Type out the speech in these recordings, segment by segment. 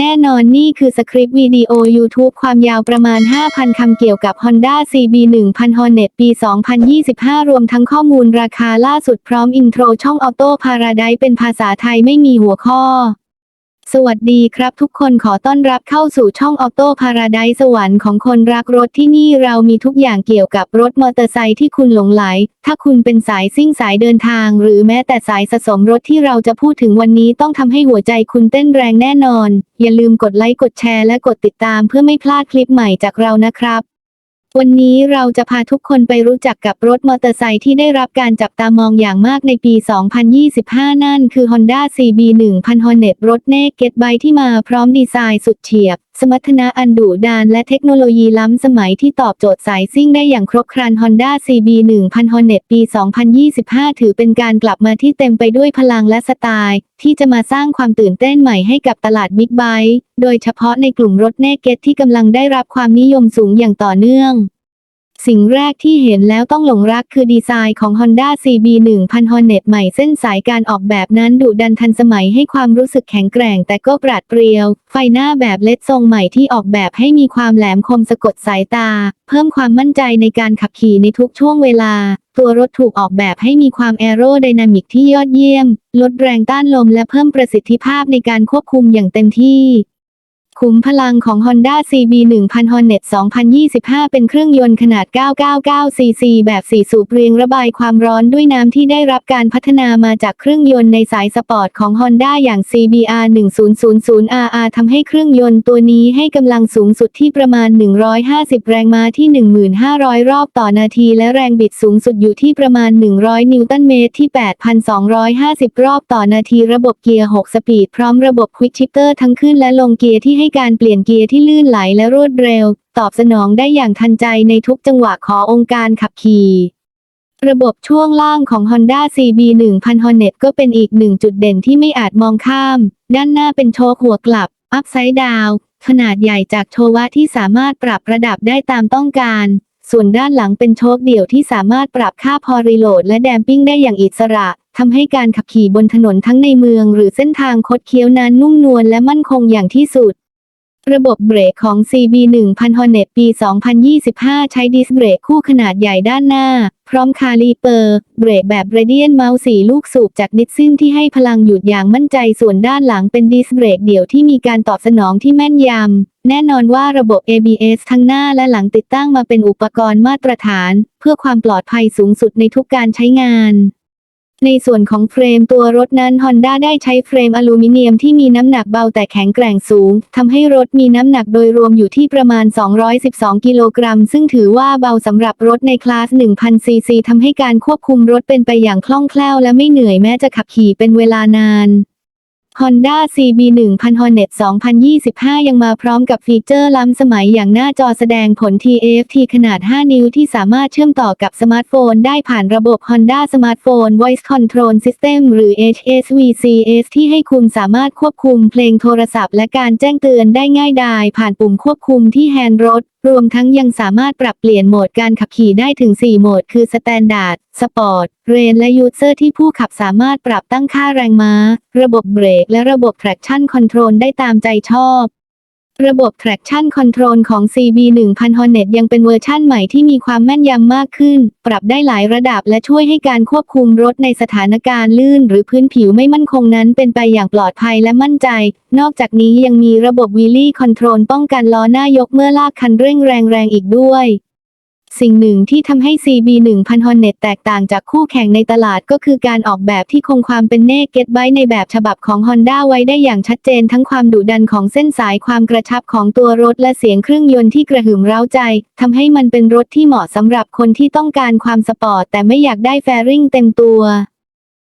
แน่นอนนี่คือสคริปต์วิดีโอ YouTube ความยาวประมาณ 5,000 คำเกี่ยวกับ Honda CB 1000 Hornet ปี 2025 รวมทั้งข้อมูลราคาล่าสุดพร้อมอินโทรช่องออโต้พาราไดเป็นภาษาไทยไม่มีหัวข้อ สวัสดีครับทุกคนขอต้อนรับเข้าสู่ช่อง Auto Paradise สวรรค์ของคนรักรถที่นี่เรามีทุกอย่างเกี่ยวกับรถมอเตอร์ไซค์ที่คุณหลงไหล ถ้าคุณเป็นสายซิ่งสายเดินทาง หรือแม้แต่สายสะสมรถที่เราจะพูดถึงวันนี้ต้องทำให้หัวใจคุณเต้นแรงแน่นอน อย่าลืมกดไลค์กดแชร์และกดติดตามเพื่อไม่พลาดคลิปใหม่จากเรานะครับ วันนี้เราจะพาทุกคนไปรู้จักกับรถมอเตอร์ไซค์ที่ได้รับการจับตามองอย่างมากในปี 2025 นั่นคือ Honda CB 1000 Hornet รถเนกเก็ตไบที่มาพร้อมดีไซน์สุดเฉียบ สมรรถนะอันดุดานและเทคโนโลยีล้ำสมัยที่ตอบโจทย์สายซิ่งได้อย่างครบครัน Honda CB 1000 Hornet ปี 2025 ถือเป็นการกลับมาที่เต็มไปด้วยพลังและสไตล์ ที่จะมาสร้างความตื่นเต้นใหม่ให้กับตลาดบิ๊กไบค์โดยเฉพาะในกลุ่มรถเนกเก็ตที่กำลังได้รับความนิยมสูงอย่างต่อเนื่อง สิ่งแรกที่เห็นแล้วต้องหลงรักคือดีไซน์ของ Honda CB 1000 Hornet ใหม่เส้นสายการออกแบบนั้นดุดันทันสมัยให้ความรู้สึกแข็งแกร่งแต่ก็ปราดเปรียว ไฟหน้าแบบเล็ดทรงใหม่ที่ออกแบบให้มีความแหลมคมสะกดสายตา เพิ่มความมั่นใจในการขับขี่ในทุกช่วงเวลา ตัวรถถูกออกแบบให้มีความแอโรไดนามิกที่ยอดเยี่ยม ลดแรงต้านลมและเพิ่มประสิทธิภาพในการควบคุมอย่างเต็มที่ ขุมพลังของ Honda CB 1000 Hornet 2025 เป็นเครื่องยนต์ขนาด 999 cc แบบ 4 สูบเรียงระบายความร้อนด้วยน้ำที่ได้รับการพัฒนามาจากเครื่องยนต์ในสายสปอร์ตของ Honda อย่าง CBR 1000RR ทำให้เครื่องยนต์ตัวนี้ให้กำลังสูงสุดที่ประมาณ 150 แรงม้าที่ 1,500 รอบต่อนาที และแรงบิดสูงสุดอยู่ที่ประมาณ 100 นิวตันเมตรที่ 8,250 รอบต่อนาที ระบบเกียร์ 6 สปีดพร้อมระบบ Quick Shifter ทั้งขึ้นและลงเกียร์ที่ให้ให้การเปลี่ยนเกียร์ที่ลื่นไหลและรวดเร็ว ตอบสนองได้อย่างทันใจในทุกจังหวะขอองค์การขับขี่ระบบช่วงล่างของ Honda CB 1000 Hornet ก็เป็นอีกหนึ่งจุดเด่นที่ไม่อาจมองข้าม ด้านหน้าเป็นโชคหัวกลับ อัพไซด์ดาว ขนาดใหญ่จากโชวะที่สามารถปรับระดับได้ตามต้องการ ส่วนด้านหลังเป็นโชคเดี่ยวที่สามารถปรับค่าพอรีโหลดและแดมปิ้งได้อย่างอิสระ ทำให้การขับขี่บนถนนทั้งในเมืองหรือเส้นทางคดเคี้ยวนั้นนุ่มนวลและมั่นคงอย่างที่สุด ระบบเบรกของ CB 1000 Hornet ปี 2025 ใช้ดิสเบรกคู่ขนาดใหญ่ด้านหน้า พร้อมคาลีเปอร์ เบรกแบบเรเดียนเมาส์สีลูกสูบจากนิดซินที่ให้พลังหยุดอย่างมั่นใจส่วนด้านหลังเป็นดิสเบรกเดี่ยวที่มีการตอบสนองที่แม่นยำ แน่นอนว่าระบบ ABS ทั้งหน้าและหลังติดตั้งมาเป็นอุปกรณ์มาตรฐาน เพื่อความปลอดภัยสูงสุดในทุกการใช้งาน ในส่วนของเฟรมตัวรถนั้น Honda ได้ใช้เฟรมอลูมิเนียมที่มีน้ำหนักเบาแต่แข็งแกร่งสูงทำให้รถมีน้ำหนักโดยรวมอยู่ที่ประมาณ 212 กิโลกรัม ซึ่งถือว่าเบาสำหรับรถในคลาส 1000 ซีซีทำให้การควบคุมรถเป็นไปอย่างคล่องแคล่วและไม่เหนื่อยแม้จะขับขี่เป็นเวลานาน Honda CB 1000 Hornet 2025 ยังมาพร้อมกับฟีเจอร์ล้ำสมัยอย่างหน้าจอแสดงผล TFT ขนาด 5 นิ้วที่สามารถเชื่อมต่อกับสมาร์ทโฟนได้ผ่านระบบ Honda Smartphone Voice Control System หรือ HSVCS ที่ให้คุณสามารถควบคุมเพลงโทรศัพท์และการแจ้งเตือนได้ง่ายดายผ่านปุ่มควบคุมที่แฮนด์รถ รวมทั้งยังสามารถปรับเปลี่ยนโหมดการขับขี่ได้ถึง 4 โหมด คือสแตนดาร์ด สปอร์ต เรนและยูเซอร์ที่ผู้ขับสามารถปรับตั้งค่าแรงม้า ระบบเบรก และระบบ Traction Control ได้ตามใจชอบ ระบบ traction control ของ CB 1000 Hornet ยังเป็นเวอร์ชั่นใหม่ที่มีความแม่นยำมากขึ้น ปรับได้หลายระดับและช่วยให้การควบคุมรถในสถานการณ์ลื่น หรือพื้นผิวไม่มั่นคงนั้นเป็นไปอย่างปลอดภัยและมั่นใจ นอกจากนี้ยังมีระบบ Wheelie Control ป้องกันล้อหน้ายกเมื่อลากคันเร่งแรงๆอีกด้วย สิ่งหนึ่งที่ทำให้ CB 1000 Hornet แตกต่างจากคู่แข่งในตลาดก็คือการออกแบบที่คงความเป็นเนกเก็ตไว้ในแบบฉบับของ Honda ไว้ได้อย่างชัดเจนทั้งความดุดันของเส้นสายความกระชับของตัวรถและเสียงเครื่องยนต์ที่กระหึ่มเร้าใจทำให้มันเป็นรถที่เหมาะสำหรับคนที่ต้องการความสปอร์ตแต่ไม่อยากได้แฟริ่งเต็มตัว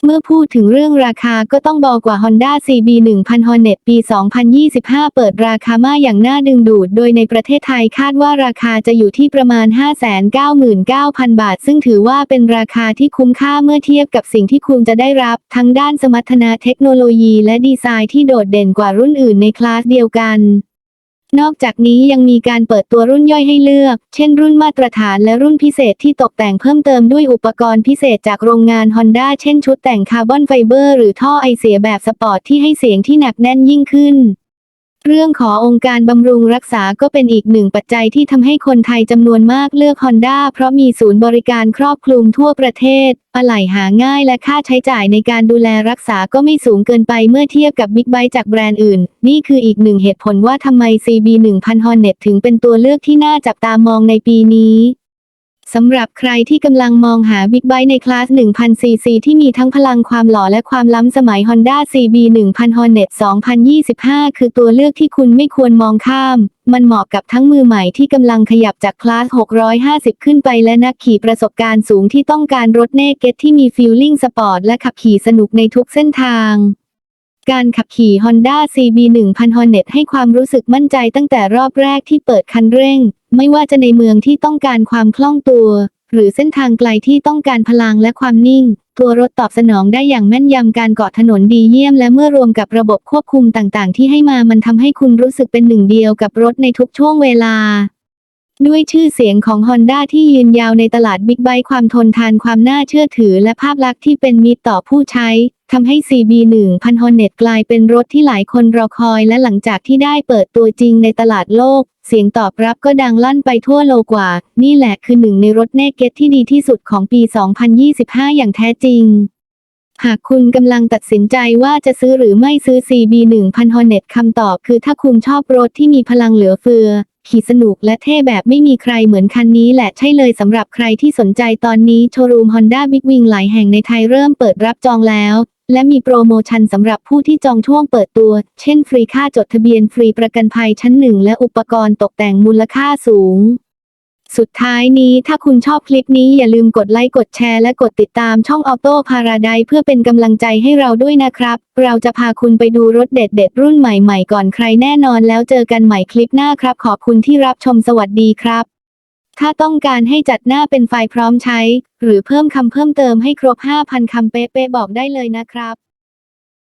เมื่อพูดถึงเรื่องราคาก็ต้องบอกว่า Honda CB 1000 Hornet ปี 2025 เปิดราคามาอย่างน่าดึงดูด โดยในประเทศไทยคาดว่าราคาจะอยู่ที่ประมาณ 599,000 บาท ซึ่งถือว่าเป็นราคาที่คุ้มค่าเมื่อเทียบกับสิ่งที่คุณจะได้รับ ทั้งด้านสมรรถนะเทคโนโลยีและดีไซน์ที่โดดเด่นกว่ารุ่นอื่นในคลาสเดียวกัน นอกจากนี้ยังมีการเปิดตัวรุ่นย่อยให้เลือก เช่นรุ่นมาตรฐานและรุ่นพิเศษที่ตกแต่งเพิ่มเติมด้วยอุปกรณ์พิเศษจากโรงงาน Honda เช่นชุดแต่งคาร์บอนไฟเบอร์หรือท่อไอเสียแบบสปอร์ตที่ให้เสียงที่หนักแน่นยิ่งขึ้น เรื่องขอองค์การบำรุงรักษาก็เป็นอีกหนึ่งปัจจัยที่ทำให้คนไทยจำนวนมากเลือก Honda เพราะมีศูนย์บริการครอบคลุมทั่วประเทศ อะไหล่หาง่ายและค่าใช้จ่ายในการดูแลรักษาก็ไม่สูงเกินไปเมื่อเทียบกับบิ๊กไบค์จากแบรนด์อื่น นี่คืออีกหนึ่งเหตุผลว่าทำไม CB 1000 Hornet ถึงเป็นตัวเลือกที่น่าจับตามองในปีนี้ สำหรับใครที่กำลังมองหาบิ๊กไบค์ในคลาส 1000 cc ที่มีทั้งพลังความหล่อและความล้ำสมัย Honda CB 1000 Hornet 2025 คือตัวเลือกที่คุณไม่ควรมองข้าม มันเหมาะกับทั้งมือใหม่ที่กำลังขยับจากคลาส 650 ขึ้นไปและนักขี่ประสบการณ์สูงที่ต้องการรถเนเกตที่มีฟีลลิ่งสปอร์ตและขับขี่สนุกในทุกเส้นทางการขับขี่ Honda CB 1000 Hornet ให้ความรู้สึกมั่นใจตั้งแต่รอบแรกที่เปิดคันเร่ง ไม่ว่าจะในเมืองที่ต้องการความคล่องตัว หรือเส้นทางไกลที่ต้องการพลังและความนิ่ง ตัวรถตอบสนองได้อย่างแม่นยำการเกาะถนนดีเยี่ยมและเมื่อรวมกับระบบควบคุมต่างๆ ที่ให้มามันทำให้คุณรู้สึกเป็นหนึ่งเดียวกับรถในทุกช่วงเวลา ด้วยชื่อเสียงของ Honda ที่ยืนยาวในตลาดบิ๊กไบค์ความทนทานความน่าเชื่อถือและภาพลักษณ์ที่เป็นมิตรต่อผู้ใช้ทำให้ CB 1000 Hornet กลายเป็นรถที่หลายคนรอคอยและหลังจากที่ได้เปิดตัวจริงในตลาดโลก เสียงตอบรับก็ดังลั่นไปทั่วโลกว่า นี่แหละคือหนึ่งในรถเนเก็ตที่ดีที่สุดของปี 2025 อย่างแท้จริงหากคุณกำลังตัดสินใจว่าจะซื้อหรือไม่ซื้อ CB 1000 Hornet คำตอบคือถ้าคุณชอบรถที่มีพลังเหลือเฟือ ขี่สนุกและเท่แบบไม่มีใครเหมือนคันนี้แหละใช่เลยสำหรับใครที่สนใจตอนนี้โชว์รูม Honda Big Wing หลายแห่งในไทยเริ่มเปิดรับจองแล้ว และมีโปรโมชั่นสำหรับผู้ที่จองช่วงเปิดตัว เช่น ฟรีค่าจดทะเบียนฟรีประกันภัยชั้นหนึ่งและอุปกรณ์ตกแต่งมูลค่าสูง สุดท้ายนี้ถ้าคุณชอบคลิปนี้อย่าลืมกดไลค์กดแชร์และกดติดตามช่อง Auto Paradise เพื่อเป็นกำลังใจให้เราด้วยนะครับ เราจะพาคุณไปดูรถเด็ดๆรุ่นใหม่ๆก่อนใครแน่นอนแล้วเจอกันใหม่คลิปหน้าครับ ขอบคุณที่รับชมสวัสดีครับ ถ้าต้องการให้จัดหน้าเป็นไฟล์พร้อมใช้ หรือเพิ่มคำเพิ่มเติมให้ครบ 5,000คำเป๊ะๆบอกได้เลยนะครับ